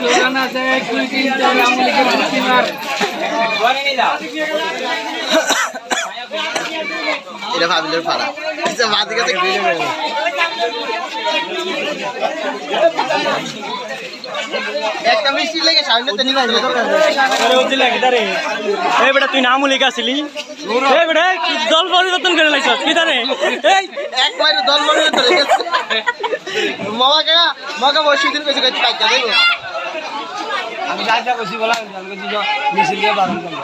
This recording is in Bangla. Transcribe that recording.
ভিডিও বানা ধরে এটা ভাবিলের পাড়া আচ্ছা বাদি একটা মিষ্টি লেগে সামনে তো নিলাম এই বেটা তুই নাম লিখে আসিলি এই বেটা কি দল পরিবর্তন করে লাইছ কি জানে এই। এক মাইরে দল মনে ধরে গেছে। মামাকে মাকে বসে দিন কইছে কইছে কাইটা দেবো আমি যাইতে বসি বলা আমি দিজ মিছিল দিয়ে বারণ করব